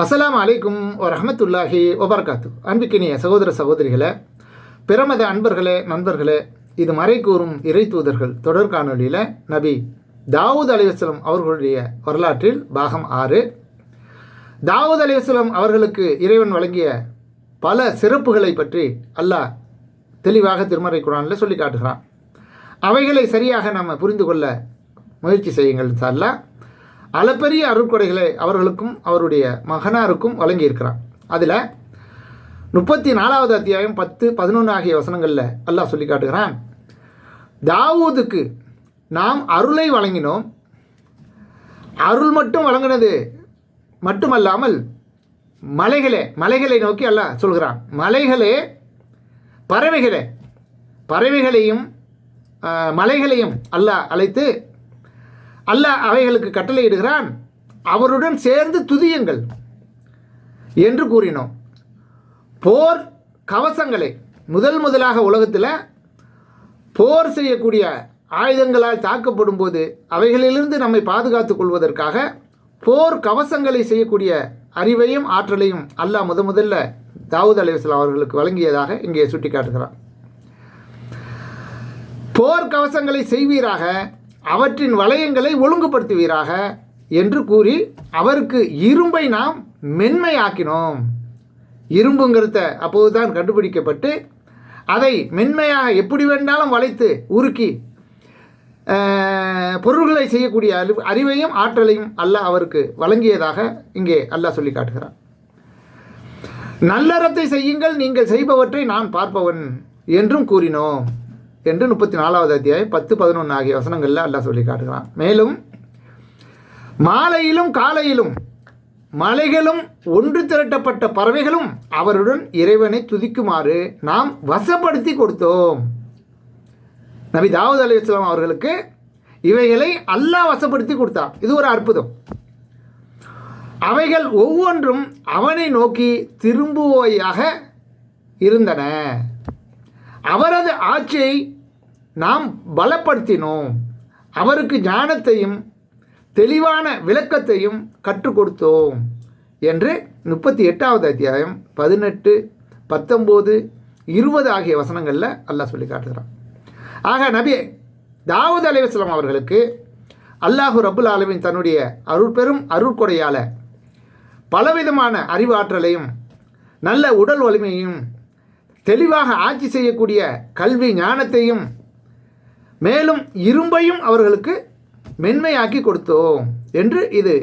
அஸ்லாம் அலைக்கும் வரஹமத்துல்லாஹி ஒபர்காத்து அன்பிக்கினிய சகோதர சகோதரிகளே பிரமத அன்பர்களே நண்பர்களே இது மறை கூறும் இறை தூதர்கள் தொடர் காணொலியில் நபி தாவூத் அலைவாஸ்லம் அவர்களுடைய வரலாற்றில் பாகம் ஆறு. தாவூத் அலைவாஸ்லம் அவர்களுக்கு இறைவன் வழங்கிய பல சிறப்புகளை பற்றி அல்லாஹ் தெளிவாக திருமறை குரானில் சொல்லி காட்டுகிறான். அவைகளை சரியாக நம்ம புரிந்து கொள்ள முயற்சி செய்யுங்கள் சார்லாம் அளப்பரிய அருட்கொடைகளை அவர்களுக்கும் அவருடைய மகனாருக்கும் வழங்கியிருக்கிறார் அதில் முப்பத்தி நாலாவது அத்தியாயம் பத்து பதினொன்று ஆகிய வசனங்களில் அல்லாஹ் சொல்லி காட்டுகிறான். தாவூதுக்கு நாம் அருளை வழங்கினோம். அருள் மட்டும் வழங்கினது மட்டுமல்லாமல் மலைகளே மலைகளை நோக்கி அல்லாஹ் சொல்கிறான். மலைகளே பறவைகளே பறவைகளையும் மலைகளையும் அல்லாஹ் அழைத்து அல்ல அவைகளுக்கு கட்டளையிடுகிறான். அவருடன் சேர்ந்து துதியுங்கள் என்று கூறினோம். போர் கவசங்களை முதல் முதலாக உலகத்தில் போர் செய்யக்கூடிய ஆயுதங்களால் தாக்கப்படும் போது அவைகளிலிருந்து நம்மை பாதுகாத்துக் கொள்வதற்காக போர் கவசங்களை செய்யக்கூடிய அறிவையும் ஆற்றலையும் அல்லாஹ் முத முதல்ல தாவூத் அலைவாஸ்லாம் அவர்களுக்கு வழங்கியதாக இங்கே சுட்டிக்காட்டுகிறார் போர் கவசங்களை செய்வீராக அவற்றின் வளையங்களை ஒழுங்குபடுத்துவீராக என்று கூறி அவருக்கு இரும்பை நாம் மென்மையாக்கினோம். இரும்புங்கிறத அப்போதுதான் கண்டுபிடிக்கப்பட்டு அதை மென்மையாக எப்படி வேண்டாலும் வளைத்து உருக்கி பொருள்களை செய்யக்கூடிய அறிவு அறிவையும் ஆற்றலையும் அல்லாஹ் அவருக்கு வழங்கியதாக இங்கே அல்லாஹ் சொல்லி காட்டுகிறார் நல்லறத்தை செய்யுங்கள் நீங்கள் செய்பவற்றை நான் பார்ப்பவன் என்றும் கூறினோம். என்று முப்பத்தி நாலாவது அத்தியாயம் பத்து பதினொன்று ஆகிய வசனங்களில் அல்லாஹ் சொல்லி காட்டுகிறான். மேலும் மாலையிலும் காலையிலும் மலைகளும் ஒன்று திரட்டப்பட்ட பறவைகளும் அவருடன் இறைவனை துதிக்குமாறு நாம் வசப்படுத்தி கொடுத்தோம். நபி தாவூத் அலையாம் அவர்களுக்கு இவைகளை அல்லாஹ் வசப்படுத்தி கொடுத்தான். இது ஒரு அற்புதம். அவைகள் ஒவ்வொன்றும் அவனை நோக்கி திரும்புவையாக இருந்தன. அவரது ஆட்சியை நாம் பலப்படுத்தினோம். அவருக்கு ஞானத்தையும் தெளிவான விளக்கத்தையும் கற்றுக் கொடுத்தோம் என்று முப்பத்தி எட்டாவது அத்தியாயம் பதினெட்டு பத்தொம்போது இருபது ஆகிய வசனங்களில் அல்லாஹ் சொல்லி காட்டுகிறான். ஆக நபி தாவூத் அலைவாஸ்லாம் அவர்களுக்கு அல்லாஹு ரபுல் ஆலமின் தன்னுடைய அருட்பெரும் அருட்கொடையால் பலவிதமான அறிவாற்றலையும் நல்ல உடல் வலிமையும் தெளிவாக ஆட்சி செய்யக்கூடிய கல்வி ஞானத்தையும் மேலும் இரும்பையும் அவர்களுக்கு மென்மையாக்கி கொடுத்தோம் என்று இது